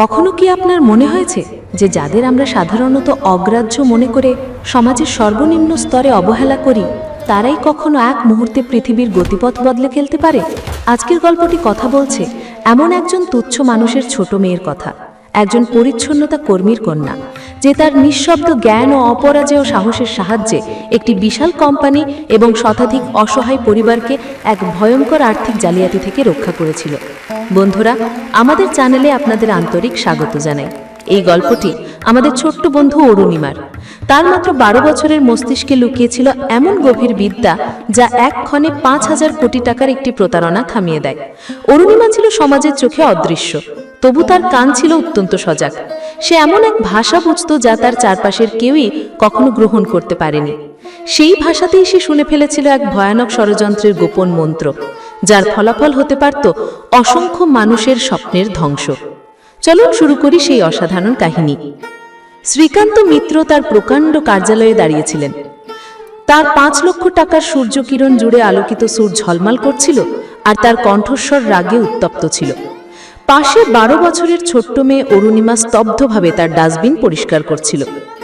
কখনো কি আপনার মনে হয়েছে যে যাদের আমরা সাধারণত অগ্রাহ্য মনে করে সমাজের সর্বনিম্ন স্তরে অবহেলা করি, তারাই কখনো এক মুহূর্তে পৃথিবীর গতিপথ বদলে খেলতে পারে? আজকের গল্পটি কথা বলছে এমন একজন তুচ্ছ মানুষের ছোট মেয়ের কথা, একজন পরিচ্ছন্নতা কর্মীর কন্যা। যে তার নিঃশব্দ জ্ঞান ও অপরাজেয় সাহসের সাহায্যে একটি বিশাল কোম্পানি এবং শতাধিক অসহায় পরিবারকে এক ভয়ঙ্কর আর্থিক জালিয়াতি থেকে রক্ষা করেছিল। বন্ধুরা, আমাদের চ্যানেলে আপনাদের আন্তরিক স্বাগত জানাই। এই গল্পটি আমাদের ছোট্ট বন্ধু অরুণিমার। তার মাত্র বারো বছরের মস্তিষ্কে লুকিয়েছিল এমন গভীর বিদ্যা যা এক ক্ষণে পাঁচ হাজার কোটি টাকার একটি প্রতারণা থামিয়ে দেয়। অরুণিমা ছিল সমাজের চোখে অদৃশ্য। তবু তার কান ছিল অত্যন্ত সজাগ। সে এমন এক ভাষা বুঝত যা তার চারপাশের কেউই কখনো গ্রহণ করতে পারেনি। সেই ভাষাতেই সে শুনে ফেলেছিল এক ভয়ানক ষড়যন্ত্রের গোপন মন্ত্র, যার ফলাফল হতে পারত অসংখ্য মানুষের স্বপ্নের ধ্বংস। চলুন শুরু করি সেই অসাধারণ কাহিনী। শ্রীকান্ত মিত্র তার প্রকাণ্ড কার্যালয়ে দাঁড়িয়েছিলেন। তার পাঁচ লক্ষ টাকার সূর্যকিরণ জুড়ে আলোকিত সুর ঝলমাল করছিল আর তার কণ্ঠস্বর রাগে উত্তপ্ত ছিল। পাশে বারো বছরের ছোট্ট মেয়ে অরুণিমা স্তব্ধভাবে তার ডাস্টবিন পরিষ্কার করছিল।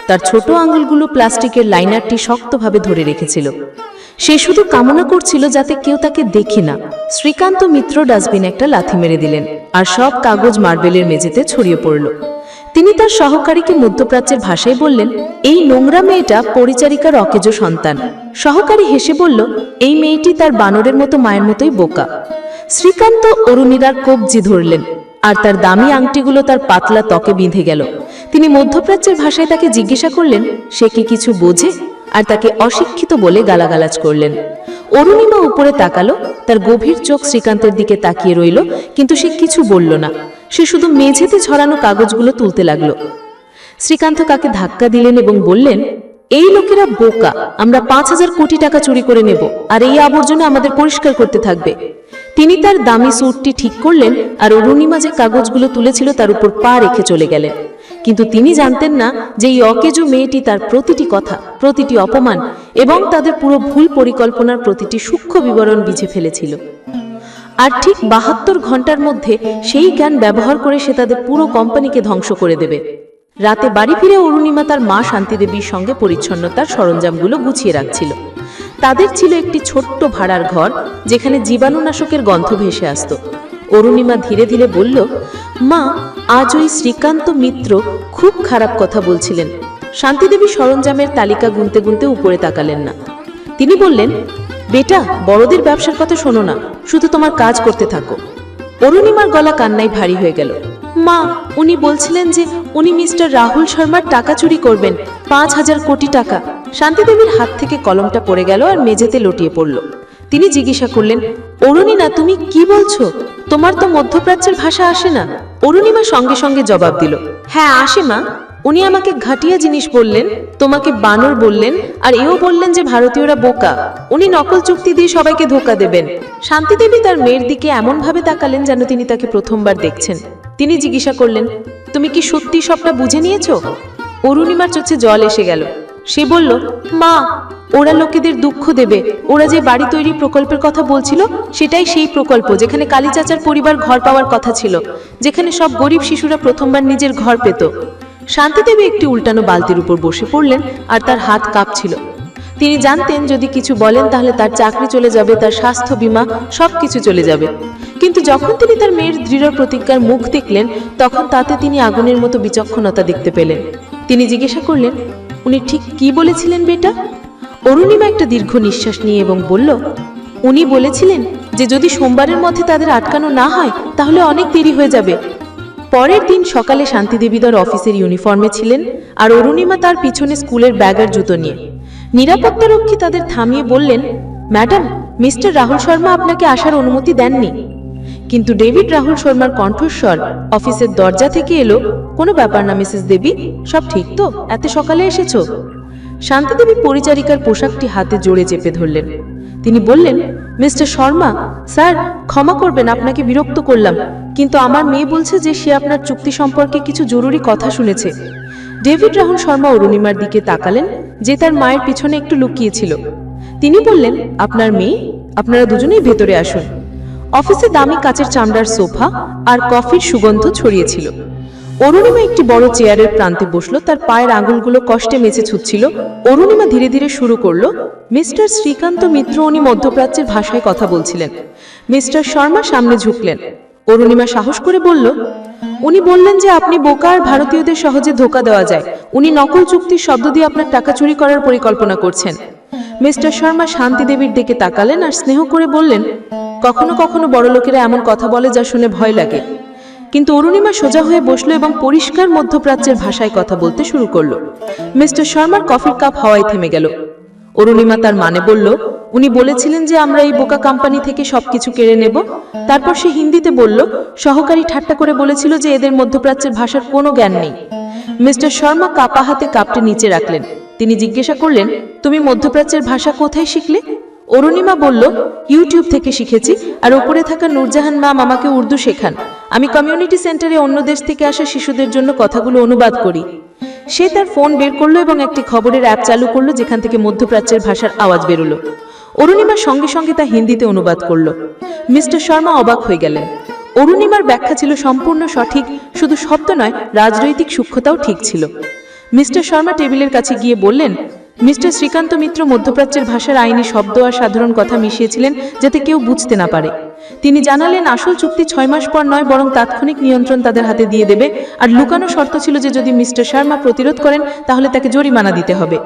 তার ছোট আঙুলগুলো প্লাস্টিকের লাইনারটি শক্তভাবে ধরে রেখেছিল। সে শুধু কামনা করছিল যাতে কেউ তাকে দেখে না। শ্রীকান্ত মিত্র ডাস্টবিন একটা লাথি মেরে দিলেন আর সব কাগজ মার্বেলের মেঝেতে ছড়িয়ে পড়ল। তিনি তার সহকারীকে মধ্যপ্রাচ্যের ভাষায় বললেন, এই নোংরা মেয়েটা পরিচারিকার অকেজ সন্তান। সহকারী হেসে বলল, এই মেয়েটি তার বানরের মতো মায়ের মতোই বোকা। শ্রীকান্ত অরুণীরার কবজি ধরলেন, আর তার দামি আংটিগুলো তার পাতলা ত্বকে বিঁধে গেল। তিনি মধ্যপ্রাচ্যের ভাষায় তাকে জিজ্ঞাসা করলেন, সে কি কিছু বোঝে? আর তাকে অশিক্ষিত বলে গালাগালাজ করলেন। অরুণিমা উপরে তাকালো, তার গভীর চোখ শ্রীকান্তের দিকে তাকিয়ে রইল, কিন্তু সে কিছু বলল না। সে শুধু মেঝেতে ছড়ানো কাগজগুলো তুলতে লাগল। শ্রীকান্ত কাকে ধাক্কা দিলেন এবং বললেন, এই লোকেরা বোকা, আমরা পাঁচ হাজার কোটি টাকা চুরি করে নেব, আর এই আবর্জনা আমাদের পরিষ্কার করতে থাকবে। তিনি তার দামি স্যুটটি ঠিক করলেন আর অরুণিমা যে কাগজগুলো তুলেছিল তার উপর পা রেখে চলে গেলেন। কিন্তু তিনি জানতেন না যে এই অকেজো মেয়েটি তার প্রতিটি কথা, প্রতিটি অপমান এবং তাদের পুরো ভুল পরিকল্পনার প্রতিটি সূক্ষ্ম বিবরণ বিঝে ফেলেছিল। আর ঠিক বাহাত্তর ঘণ্টার মধ্যে সেই জ্ঞান ব্যবহার করে সে তাদের পুরো কোম্পানিকে ধ্বংস করে দেবে। রাতে বাড়ি ফিরে অরুণিমা তার মা শান্তিদেবীর সঙ্গে পরিচ্ছন্নতার সরঞ্জামগুলো গুছিয়ে রাখছিল। তাদের ছিল একটি ছোট্ট ভাড়ার ঘর, যেখানে জীবাণুনাশকের গন্ধ ভেসে আসত। অরুণিমা ধীরে ধীরে বলল, মা, আজ ওই শ্রীকান্ত মিত্র খুব খারাপ কথা বলছিলেন। শান্তিদেবী সরঞ্জামের তালিকা গুনতে গুনতে উপরে তাকালেন না। তিনি বললেন, বেটা, বড়দের ব্যবসার কথা শোনো না, শুধু তোমার কাজ করতে থাকো। অরুণিমার গলা কান্নায় ভারী হয়ে গেল। মা, উনি বলছিলেন যে উনি মিস্টার রাহুল শর্মার টাকা চুরি করবেন পাঁচ হাজার কোটি টাকা। শান্তিদেবীর হাত থেকে কলমটা পড়ে গেল আর মেঝেতে লটিয়ে পড়ল। তিনি জিজ্ঞাসা করলেন অরুণিনা তুমি কি বলছো? তোমার তো মধ্যপ্রাচ্যের ভাষা আসে না। অরুণিমা সঙ্গে সঙ্গে জবাব দিল হ্যাঁ আসে মা। উনি আমাকে ঘাটিয়া জিনিস বললেন, তোমাকে বানর বললেন, আর এও বললেন যে ভারতীয়রা বোকা। উনি নকল চুক্তি দিয়ে সবাইকে ধোকা দেবেন। শান্তিদেবী তার মেয়ের দিকে এমনভাবে তাকালেন যেন তিনি তাকে প্রথমবার দেখছেন। তিনি জিজ্ঞাসা করলেন, তুমি কি সত্যি সবটা বুঝে নিয়েছো? অরুণিমার চোখে জল এসে গেল। সে বলল, মা, ওরা লোকেদের দুঃখ দেবে। ওরা যে বাড়ি তৈরি প্রকল্পের কথা বলছিল, সেটাই সেই প্রকল্প যেখানে কালী চাচার পরিবার ঘর পাওয়ার কথা ছিল, যেখানে সব গরিব শিশুরা প্রথমবার নিজের ঘর পেত। শান্তিদেবী একটি উল্টানো বালতির উপর বসে পড়লেন আর তার হাত কাঁপছিল। তিনি জানতেন, যদি কিছু বলেন, তাহলে তার চাকরি চলে যাবে, তার স্বাস্থ্য বীমা সব কিছু চলে যাবে। কিন্তু যখন তিনি তার মেয়ের দৃঢ় প্রতিজ্ঞার মুখ দেখলেন, তখন তাতে তিনি আগুনের মতো বিচক্ষণতা দেখতে পেলেন। তিনি জিজ্ঞাসা করলেন, উনি ঠিক কি বলেছিলেন বেটা? অরুণিমা একটা দীর্ঘ নিঃশ্বাস নিয়ে এবং বলল, উনি বলেছিলেন যে যদি সোমবারের মধ্যে তাদের আটকানো না হয়, তাহলে অনেক দেরি হয়ে যাবে। পরের দিন সকালে শান্তিদেবীদর অফিসের ইউনিফর্মে ছিলেন আর অরুণিমা তার পিছনে স্কুলের ব্যাগ আর জুতো নিয়ে। নিরাপত্তারক্ষী তাদের থামিয়ে বললেন, ম্যাডাম, মিস্টার রাহুল শর্মা আপনাকে আসার অনুমতি দেননি। কিন্তু ডেভিড রাহুল শর্মার কণ্ঠস্বর অফিসের দরজা থেকে এলো, কোনো ব্যাপার না, মিসেস দেবী, সব ঠিক তো? এত সকালে এসেছ? শান্তিদেবী পরিচারিকার পোশাকটি হাতে জোরে চেপে ধরলেন। তিনি বললেন, মিস্টার শর্মা, স্যার, ক্ষমা করবেন, আপনাকে বিরক্ত করলাম, কিন্তু আমার মেয়ে বলছে যে সে আপনার চুক্তি সম্পর্কে কিছু জরুরি কথা শুনেছে। ডেভিড রাহুল শর্মা অরুণিমার দিকে তাকালেন, যে তার মায়ের পিছনে একটু লুকিয়েছিল। তিনি বললেন, আপনার মেয়ে? আপনারা দুজনেই ভেতরে আসুন। অফিসে দামি কাচের চামড়ার সোফা আর কফির সুগন্ধ ছড়িয়েছিল। অরুণিমা একটি বড় চেয়ারের প্রান্তে বসল, তার পায়ের আঙুলগুলো কষ্টে মেছে ছুটছিল। অরুণিমা ধীরে ধীরে শুরু করল, মিস্টার শ্রীকান্ত মিত্র উনি মধ্যপ্রাচ্যের ভাষায় কথা বলছিলেন। মিস্টার শর্মা সামনে ঝুঁকলেন। অরুণিমা সাহস করে বলল, উনি বললেন যে আপনি বোকা আর ভারতীয়দের সহজে ধোকা দেওয়া যায়। উনি নকল চুক্তির শব্দ দিয়ে আপনার টাকা চুরি করার পরিকল্পনা করছেন। মিস্টার শর্মা শান্তি দেবীর দিকে তাকালেন আর স্নেহ করে বললেন, কখনো কখনো বড় লোকেরা এমন কথা বলে যা শুনে ভয় লাগে। কিন্তু অরুণিমা সোজা হয়ে বসল এবং পরিষ্কার মধ্যপ্রাচ্যের ভাষায় কথা বলতে শুরু করল। মিস্টার শর্মার কফির কাপ হাওয়ায় থেমে গেল। অরুণিমা তার মানে বলল, উনি বলেছিলেন যে আমরা এই বোকা কোম্পানি থেকে সবকিছু কেড়ে নেব। তারপর সে হিন্দিতে বলল, সহকারী ঠাট্টা করে বলেছিল যে এদের মধ্যপ্রাচ্যের ভাষার কোনো জ্ঞান নেই। মিস্টার শর্মা কাপা হাতে কাপটি নিচে রাখলেন। তিনি জিজ্ঞাসা করলেন, তুমি মধ্যপ্রাচ্যের ভাষা কোথায় শিখলে? অরুণিমা বলল, ইউটিউব থেকে শিখেছি, আর উপরে থাকা নূরজাহান ম্যাম আমাকে উর্দু শেখান। আমি কমিউনিটি সেন্টারে অন্য দেশ থেকে আসা শিশুদের জন্য কথাগুলো অনুবাদ করি। সে তার ফোন বের করল এবং একটি খবরের অ্যাপ চালু করল, যেখান থেকে মধ্যপ্রাচ্যের ভাষার আওয়াজ বেরোলো। অরুণিমা সঙ্গে সঙ্গে তা হিন্দিতে অনুবাদ করল। মিস্টার শর্মা অবাক হয়ে গেলেন। অরুণিমার ব্যাখ্যা ছিল সম্পূর্ণ সঠিক, শুধু সত্য নয়, রাজনৈতিক সূক্ষ্মতাও ঠিক ছিল। মিস্টার শর্মা টেবিলের কাছে গিয়ে বললেন, মিস্টার শ্রীকান্ত মিত্র মধ্যপ্রাচ্যের ভাষার আইনি শব্দ আর সাধারণ কথা মিশিয়েছিলেন যাতে কেউ বুঝতে না পারে। তিনি জানালেন, আসল চুক্তি ছয় মাস পর নয়, বরং তাৎক্ষণিক নিয়ন্ত্রণ তাদের হাতে দিয়ে দেবে। আর লুকানো শর্ত ছিল যে যদি মিস্টার শর্মা প্রতিরোধ করেন, তাহলে তাকে জরিমানা দিতে হবে।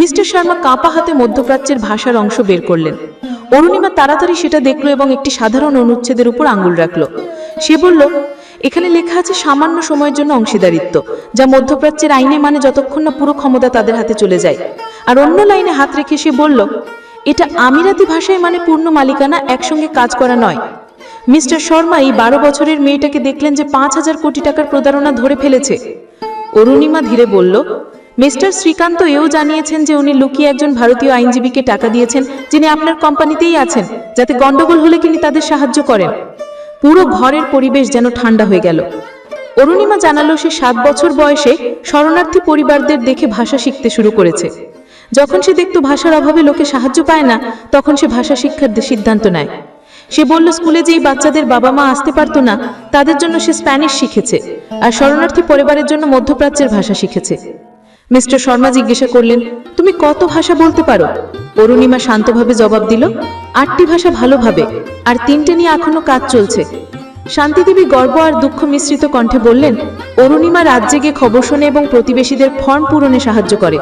মিস্টার শর্মা কাঁপা হাতে মধ্যপ্রাচ্যের ভাষার অংশ বের করলেন। অরুণিমা তাড়াতাড়ি সেটা দেখল এবং একটি সাধারণ অনুচ্ছেদের উপর আঙ্গুল রাখল। সে বলল এখানে লেখা আছে সামান্য সময়ের জন্য অংশীদারিত্ব, যা মধ্যপ্রাচ্যের আইনে মানে যতক্ষণ না পুরো ক্ষমতা তাদের হাতে চলে যায়। আর অন্য লাইনে হাত রেখে সে বলল, এটা আমিরাতি ভাষায় মানে পূর্ণ মালিকানা একসঙ্গে কাজ করা নয়। মিস্টার শর্মা এই বারো বছরের মেয়েটাকে দেখলেন যে পাঁচ হাজার কোটি টাকার প্রতারণা ধরে ফেলেছে। অরুণিমা ধীরে বলল, মিস্টার শ্রীকান্ত এও জানিয়েছেন যে উনি লুকিয়ে একজন ভারতীয় আইনজীবীকে টাকা দিয়েছেন, যিনি আপনার কোম্পানিতেই আছেন, যাতে গন্ডগোল হলে তিনি তাদের সাহায্য করেন। পুরো ঘরের পরিবেশ যেন ঠান্ডা হয়ে গেল। অরুণিমা জানালো সে সাত বছর বয়সে শরণার্থী পরিবারদের দেখে ভাষা শিখতে শুরু করেছে। যখন সে দেখতো ভাষার অভাবে লোকে সাহায্য পায় না, তখন সে ভাষা শিক্ষার সিদ্ধান্ত নেয়। সে বলল, স্কুলে যেই বাচ্চাদের বাবা মা আসতে পারতো না, তাদের জন্য সে স্প্যানিশ শিখেছে, আর শরণার্থী পরিবারের জন্য মধ্যপ্রাচ্যের ভাষা শিখেছে। মিস্টার শর্মা জিজ্ঞাসা করলেন, তুমি কত ভাষা বলতে পারো? অরুণিমা শান্তভাবে জবাব দিল, আটটি ভাষা ভালোভাবে, আর তিনটে নিয়ে এখনও কাজ চলছে। শান্তিদেবী গর্ব আর দুঃখ মিশ্রিত কণ্ঠে বললেন, অরুণিমা রাত জেগে খবর শোনে এবং প্রতিবেশীদের ফর্ম পূরণে সাহায্য করে।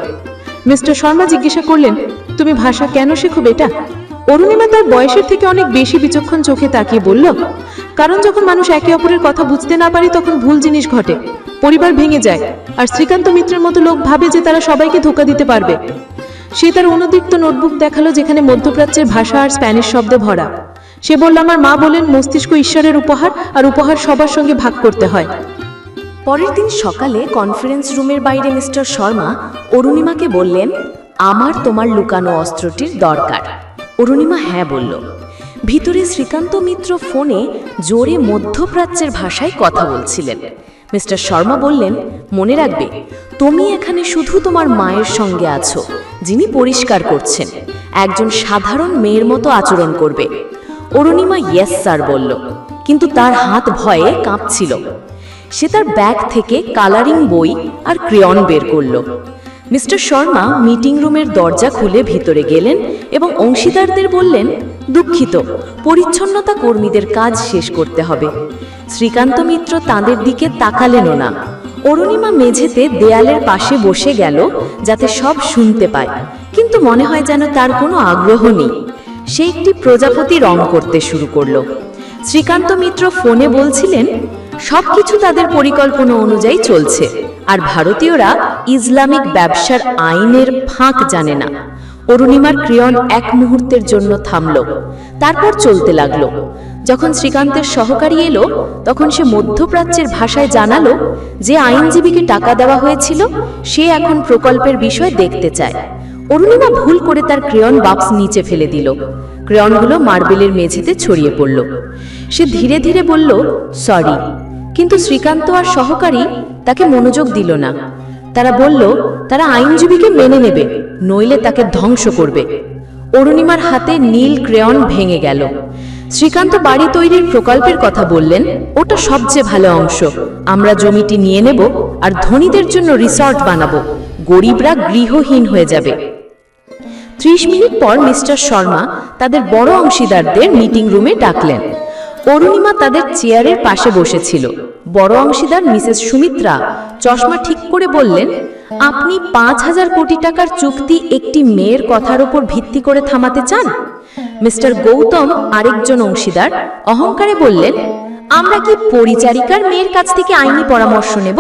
মিস্টার শর্মা জিজ্ঞাসা করলেন, তুমি ভাষা কেন শেখো বেটা? অরুণিমা তার বয়সের থেকে অনেক বেশি বিচক্ষণ চোখে তাকিয়ে বলল, কারণ যখন মানুষ একে অপরের কথা বুঝতে না পারে, তখন ভুল জিনিস ঘটে। পরিবার ভেঙে যায়। আর শ্রীকান্ত মিত্রের মতো লোক ভাবে যে তারা সবাইকে ধোকা দিতে পারবে। সে তার অনুদীপ্ত নোটবুক দেখাল যেখানে মধ্যপ্রাচ্যের ভাষা আর স্প্যানিশ শব্দে ভরা। সে বলল, আমার মা বলেন, মস্তিষ্ক ঈশ্বরের উপহার আর উপহার সবার সঙ্গে ভাগ করতে হয়। পরের দিন সকালে কনফারেন্স রুমের বাইরে মিস্টার শর্মা অরুণিমাকে বললেন, আমার তোমার লুকানো অস্ত্রটির দরকার। অরুণিমা হ্যাঁ বলল। ভিতরে শ্রীকান্ত মিত্র ফোনে জোরে মধ্যপ্রাচ্যের ভাষায় কথা বলছিলেন। মিস্টার শর্মা বললেন, মনে রাখবে, তুমি এখানে শুধু তোমার মায়ের সঙ্গে আছো, যিনি পরিষ্কার করছেন। একজন সাধারণ মেয়ের মতো আচরণ করবে। অরুণিমা, ইয়েস, স্যার, বলল। কিন্তু তার হাত ভয়ে কাঁপছিল। সে তার ব্যাগ থেকে কালারিং বই আর ক্রেয়ন বের করল। মিস্টার শর্মা মিটিং রুমের দরজা খুলে ভিতরে গেলেন এবং অংশীদারদের বললেন, দুঃখিত, পরিচ্ছন্নতা কর্মীদের কাজ শেষ করতে হবে। শ্রীকান্ত মিত্র তাঁদের দিকে তাকালেনও না। অরুণিমা মেঝেতে দেয়ালের পাশে বসে গেল যাতে সব শুনতে পায়। কিন্তু মনে হয় যেন তার কোনো আগ্রহ নেই। সে একটি প্রজাপতি রং করতে শুরু করল। শ্রীকান্ত মিত্র ফোনে বলছিলেন, সবকিছু তাদের পরিকল্পনা অনুযায়ী চলছে। আর ভারতীয়রা ইসলামিক ব্যবসার আইনের ফাঁক জানে না। অরুণিমার ক্রিয়ন এক মুহূর্তের জন্য থামল। তারপর চলতে লাগল। যখন শ্রীকান্তের সহকারী এলো, তখন সে মধ্যপ্রাচ্যের ভাষায় জানালো যে আইনজীবীকে টাকা দেওয়া হয়েছিল, সে এখন প্রকল্পের বিষয় দেখতে চায়। অরুণিমা ভুল করে তার ক্রেয়ন বাক্স নিচে ফেলে দিল। ক্রেয়নগুলো মার্বেলের মেঝেতে ছড়িয়ে পড়ল। সে ধীরে ধীরে বলল, সরি। কিন্তু শ্রীকান্ত আর সহকারী তাকে মনোযোগ দিল না। তারা বলল, তারা আইনজীবীকে মেনে নেবে, নইলে তাকে ধ্বংস করবে। অরুণিমার হাতে নীল ক্রেয়ন ভেঙে গেল। শ্রীকান্ত বাড়ি তৈরির প্রকল্পের কথা বললেন, ওটা সবচেয়ে ভালো অংশ। আমরা জমিটি নিয়ে নেব আর ধনীদের জন্য রিসর্ট বানাবো। গরিবরা গৃহহীন হয়ে যাবে। ত্রিশ মিনিট পর মিস্টার শর্মা তাদের বড় অংশীদারদের মিটিং রুমে ডাকলেন। অরুণিমা তাদের চেয়ারের পাশে বসেছিল। বড় অংশীদার মিসেস সুমিত্রা চশমা ঠিক করে বললেন, আপনি পাঁচ হাজার কোটি টাকার চুক্তি একটি মেয়ের কথার উপর ভিত্তি করে থামাতে চান? মিস্টার গৌতম আরেকজন অংশীদার অহংকারে বললেন, আমরা কি পরিচারিকার মেয়ের কাছ থেকে আইনি পরামর্শ নেব?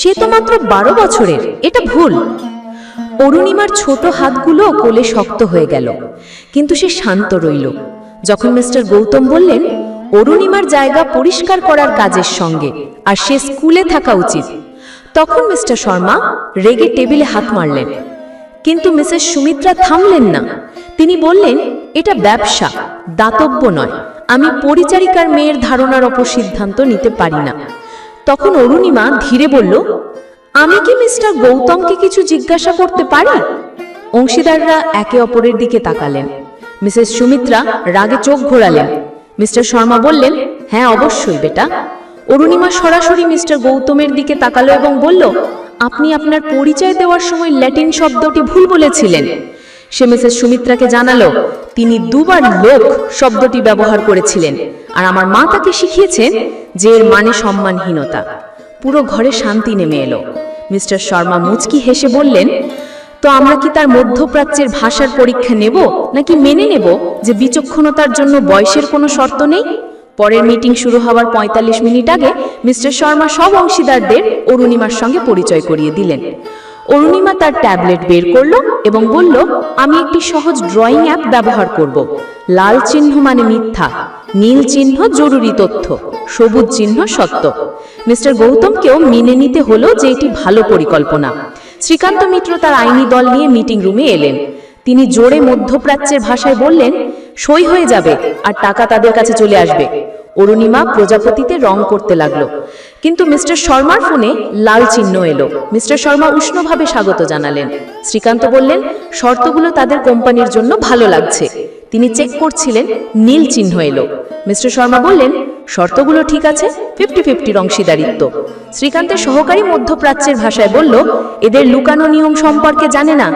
সে তো মাত্র বারো বছরের, এটা ভুল। অরুণিমার ছোট হাতগুলো কোলে শক্ত হয়ে গেল, কিন্তু সে শান্ত রইল। যখন মিস্টার গৌতম বললেন অরুণিমার জায়গা পরিষ্কার করার কাজের সঙ্গে, আর সে স্কুলে থাকা উচিত। তখন মিস্টার শর্মা রেগে টেবিলে হাত মারলেন। কিন্তু মিসেস সুমিত্রা থামলেন না। তিনি বললেন, এটা ব্যবসা, দাতব্য নয়। আমি পরিচারিকার মেয়ের ধারণার ওপর সিদ্ধান্ত নিতে পারি না। তখন অরুণিমা ধীরে বলল, আমি কি মিস্টার গৌতমকে কিছু জিজ্ঞাসা করতে পারি? অংশীদাররা একে অপরের দিকে তাকালেন। মিসেস সুমিত্রা রাগে চোখ ঘোরালেন। মিস্টার শর্মা বললেন হ্যাঁ অবশ্যই, বেটা। অরুণিমা সরাসরি মিস্টার গৌতমের দিকে তাকালো এবং বলল, আপনি আপনার পরিচয় দেওয়ার সময় ল্যাটিন শব্দটি ভুল বলেছিলেন। সে মিসেস সুমিত্রাকে জানালো, তিনি দুবার লোক শব্দটি ব্যবহার করেছিলেন, আর আমার মা তাকে শিখিয়েছেন যে এর মানে সম্মানহীনতা। পুরো ঘরে শান্তি নেমে এলো। মিস্টার শর্মা মুচকি হেসে বললেন তো আমরা কি তার মধ্যপ্রাচ্যের ভাষার পরীক্ষা নেব, নাকি মেনে নেব যে বিচক্ষণতার জন্য বয়সের কোনো শর্ত নেই? পরের মিটিং শুরু হওয়ার ৪৫ মিনিট আগে মিস্টার শর্মা সব অংশীদারদের অরুণিমার সঙ্গে পরিচয় করিয়ে দিলেন। অরুণিমা তার ট্যাবলেট বের করল এবং বলল, আমি একটি সহজ ড্রয়িং অ্যাপ ব্যবহার করব। লাল চিহ্ন মানে মিথ্যা, নীল চিহ্ন জরুরি তথ্য, সবুজ চিহ্ন সত্য। মিস্টার গৌতমকেও মেনে নিতে হলো যে এটি ভালো পরিকল্পনা। শ্রীকান্ত মিত্র তার আইনি দল নিয়ে মিটিং রুমে এলেন। তিনি জোরে মধ্যপ্রাচ্যের ভাষায় বললেন, সই হয়ে যাবে আর টাকা তাদের কাছে চলে আসবে। অরুণিমা প্রজাপতিতে রং করতে লাগল। কিন্তু মিস্টার শর্মার ফোনে লাল চিহ্ন এলো। মিস্টার শর্মা উষ্ণভাবে স্বাগত জানালেন। শ্রীকান্ত বললেন, শর্তগুলো তাদের কোম্পানির জন্য ভালো লাগছে। তিনি চেক করছিলেন, নীল চিহ্ন এলো। মিস্টার শর্মা বললেন শর্তগুলো ঠিক আছে? ফিফটি ফিফটির অংশীদারিত্ব শ্রীকান্তের সহকারী মধ্যপ্রাচ্যের ভাষায় বলল, এদের লুকানো নিয়ম সম্পর্কে জানে না।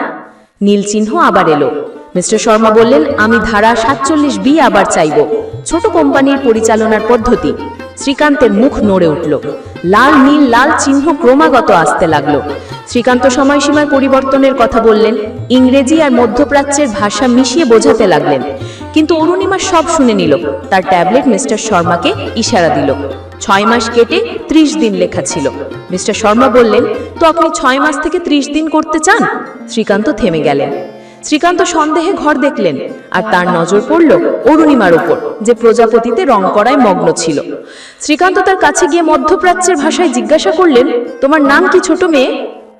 নীল চিহ্ন আবার এলো। মিস্টার শর্মা বললেন, আমি ধারা সাতচল্লিশ বি আবার চাইব। ছোট কোম্পানির পরিচালনার পদ্ধতি। শ্রীকান্তের মুখ নড়ে উঠল। লাল, নীল, লাল চিহ্ন ক্রমাগত আসতে লাগল। শ্রীকান্ত সময়সীমার পরিবর্তনের কথা বললেন। ইংরেজি আর মধ্যপ্রাচ্যের ভাষা মিশিয়ে বোঝাতে লাগলেন। কিন্তু অরুণিমা সব শুনে নিল। তার ট্যাবলেট মিস্টার শর্মাকে ইশারা দিল। ছয় মাস কেটে ত্রিশ দিন লেখা ছিল। মিস্টার শর্মা বললেন, তো আপনি ছয় মাস থেকে ত্রিশ দিন করতে চান? শ্রীকান্ত থেমে গেলেন। শ্রীকান্ত সন্দেহে ঘর দেখলেন আর তার নজর পড়ল অরুণিমার উপর, যে প্রজাপতিতে রং করায় মগ্ন ছিল। শ্রীকান্ত তার কাছে গিয়ে মধ্যপ্রাচ্যের ভাষায় জিজ্ঞাসা করলেন, তোমার নাম কি ছোট মেয়ে?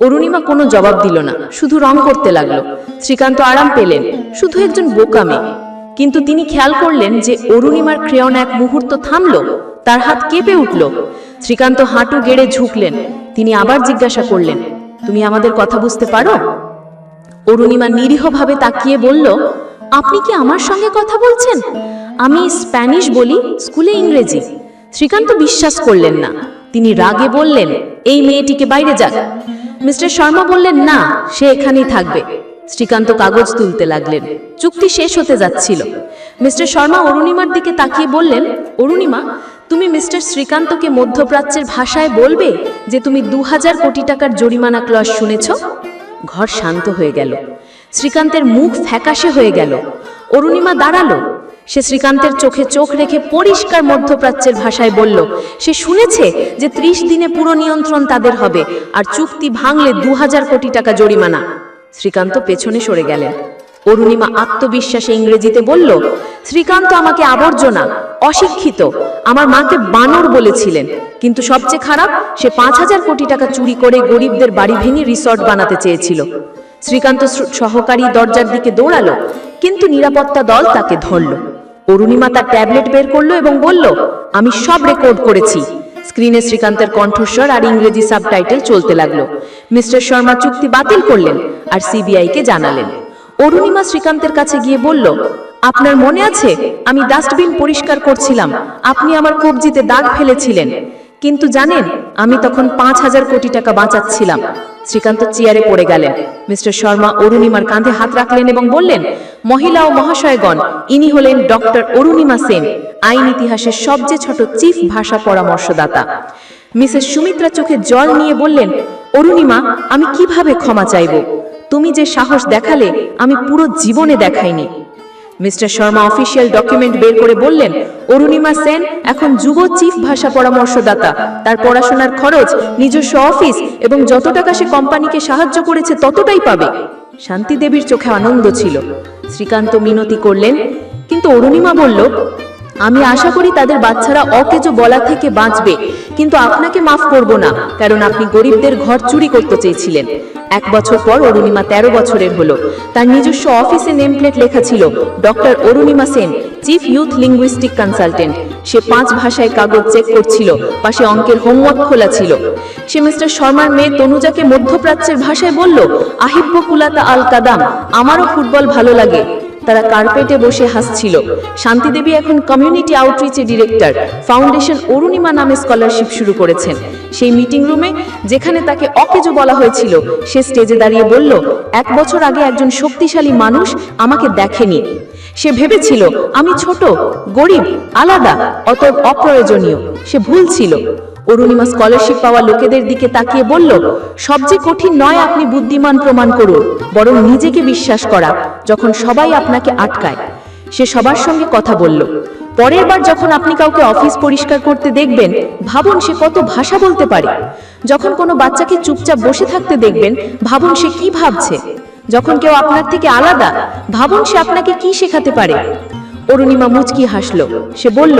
অরুণিমা কোনো জবাব দিল না, শুধু রং করতে লাগল। শ্রীকান্ত আরাম পেলেন, শুধু একজন বোকা মেয়ে। কিন্তু তিনি খেয়াল করলেন যে অরুণিমার ক্রেয়ন এক মুহূর্ত থামল, তার হাত কেঁপে উঠল। শ্রীকান্ত হাঁটু গেড়ে ঝুঁকলেন। তিনি আবার জিজ্ঞাসা করলেন, তুমি আমাদের কথা বুঝতে পারো? অরুণিমা নিরীহভাবে তাকিয়ে বলল, আপনি কি আমার সঙ্গে কথা বলছেন? আমি স্প্যানিশ বলি, স্কুলে ইংরেজি। শ্রীকান্ত বিশ্বাস করলেন না। তিনি রাগে বললেন, এই মেয়েটিকে বাইরে যাক। মিস্টার শর্মা বললেন, না, সে এখানেই থাকবে। শ্রীকান্ত কাগজ তুলতে লাগলেন। চুক্তি শেষ হতে যাচ্ছিল। মিস্টার শর্মা অরুণিমার দিকে তাকিয়ে বললেন, অরুণিমা, তুমি মিস্টার শ্রীকান্তকে মধ্যপ্রাচ্যের ভাষায় বলবে যে তুমি দু হাজার কোটি টাকার জরিমানা ক্লস শুনেছ? ঘর শান্ত হয়ে গেল। শ্রীকান্তের মুখ ফ্যাকাশে হয়ে গেল। অরুণিমা দাঁড়াল। সে শ্রীকান্তের চোখে চোখ রেখে পরিষ্কার মধ্যপ্রাচ্যের ভাষায় বলল, সে শুনেছে যে ত্রিশ দিনে পুরো নিয়ন্ত্রণ তাদের হবে, আর চুক্তি ভাঙলে দু হাজার কোটি টাকা জরিমানা। শ্রীকান্ত পেছনে সরে গেলেন। অরুণিমা আত্মবিশ্বাসে ইংরেজিতে বলল, শ্রীকান্ত আমাকে আবর্জনা, অশিক্ষিত, আমার মাকে বানর বলেছিলেন। কিন্তু সবচেয়ে খারাপ, সে পাঁচ হাজার কোটি টাকা চুরি করে গরিবদের বাড়ি ভেঙে রিসর্ট বানাতে চেয়েছিল। শ্রীকান্ত সহকারী দরজার দিকে দৌড়ালো, কিন্তু নিরাপত্তা দল তাকে ধরল। অরুণিমা তার ট্যাবলেট বের করল এবং বলল, আমি সব রেকর্ড করেছি। স্ক্রিনে শ্রীকান্তের কণ্ঠস্বর আর ইংরেজি সাবটাইটেল চলতে লাগল। মিস্টার শর্মা চুক্তি বাতিল করলেন আর সিবিআইকে জানালেন। অরুণিমা শ্রীকান্তের কাছে গিয়ে বলল, আপনার মনে আছে? আমি ডাস্টবিন পরিষ্কার করছিলাম। আপনি আমার কবজিতে দাগ ফেলেছিলেন। কিন্তু জানেন আমি তখন পাঁচ হাজার কোটি টাকা বাঁচাচ্ছিলাম। শ্রীকান্ত চেয়ারে পড়ে গেলেন। মিস্টার শর্মা অরুণিমার কাঁধে হাত রাখলেন এবং বললেন মহিলা ও মহাশয়গণ ইনি হলেন ডক্টর অরুণিমা সেন আইন ইতিহাসের সবচেয়ে ছোট চিফ ভাষা পরামর্শদাতা। মিসেস সুমিত্রা চোখে জল নিয়ে বললেন অরুণিমা আমি কীভাবে ক্ষমা চাইব? তুমি যে সাহস দেখালে আমি পুরো জীবনে দেখাইনি। মিস্টার শর্মা অফিসিয়াল ডকুমেন্ট বের করে বললেন, অরুণিমা সেন এখন যুব চিফ ভাষা পরামর্শদাতা। তার পড়াশোনার খরচ, নিজস্ব অফিস এবং যত টাকা সে কোম্পানিকে সাহায্য করেছে ততটাই পাবে। শান্তি দেবীর চোখে আনন্দ ছিল। শ্রীকান্ত মিনতি করলেন, কিন্তু অরুণিমা বলল আমি আশা করি তাদের বাচ্চারা অকেজো বলা থেকে বাঁচবে, কিন্তু আপনাকে মাফ করব না, কারণ আপনি গরিবদের ঘর চুরি করতে চেয়েছিলেন। এক বছর পর অরুণিমা তেরো বছরের হলো। তার নিজস্ব অফিসে নেম প্লেট লেখা ছিল, doctor Arunima Sen, chief youth linguistic consultant. সে পাঁচ ভাষায় কাগজ চেক করছিল, পাশে অঙ্কের হোমওয়ার্ক খোলা ছিল। সে মিস্টার শর্মার মেয়ে তনুজাকে মধ্যপ্রাচ্যের ভাষায় বলল আহিব্য কুলাতা আল কাদাম আমারও ফুটবল ভালো লাগে। তারা কার্পেটে বসে হাসছিল। শান্তিদেবী এখন কমিউনিটি আউটরিচে ডিরেক্টর ফাউন্ডেশন অরুণিমা নামে স্কলারশিপ শুরু করেছেন। সেই মিটিং রুমে যেখানে তাকে অকেজো বলা হয়েছিল, সে স্টেজে দাঁড়িয়ে বলল, এক বছর আগে একজন শক্তিশালী মানুষ আমাকে দেখেনি। সে ভেবেছিল, আমি ছোট, গরিব, আলাদা, অতএব অপ্রয়োজনীয়। সে ভুল ছিল। অরুণিমা স্কলারশিপ পাওয়া লোকেদের দিকে তাকিয়ে বলল সবচেয়ে কঠিন নয় আপনি বুদ্ধিমান প্রমাণ করুন, বরং নিজেকে বিশ্বাস করা, যখন সবাই আপনাকে আটকায়। সে সবার সঙ্গে কথা বলল। পরের বার যখন আপনি কাউকে অফিস পরিষ্কার করতে দেখবেন, ভাবুন সে কত ভাষা বলতে পারে। যখন কোনো বাচ্চাকে চুপচাপ বসে থাকতে দেখবেন, ভাবুন সে কি ভাবছে। যখন কেউ আপনার থেকে আলাদা, ভাবুন সে আপনাকে কি শেখাতে পারে। অরুণিমা মুচকি হাসলো। সে বলল,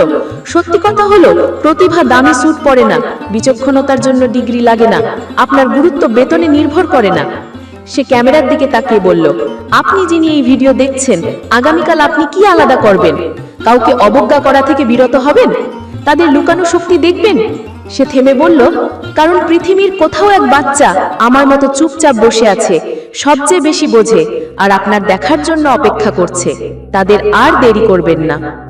সত্যি কথা হলো, প্রতিভা দামি স্যুট পরে না, বিচক্ষণতার জন্য ডিগ্রি লাগে না, আপনার গুরুত্ব বেতনে নির্ভর করে না। সে ক্যামেরার দিকে তাকিয়ে বলল, আপনি যিনি এই ভিডিও দেখছেন, আগামীকাল আপনি কি আলাদা করবেন? কাউকে অবজ্ঞা করা থেকে বিরত হবেন? তাদের লুকানো শক্তি দেখবেন? সে থেমে বলল, কারণ পৃথিবীর কোথাও এক বাচ্চা আমার মতো চুপচাপ বসে আছে, সবচেয়ে বেশি বোঝে আর আপনার দেখার জন্য অপেক্ষা করছে। তাদের আর দেরি করবেন না।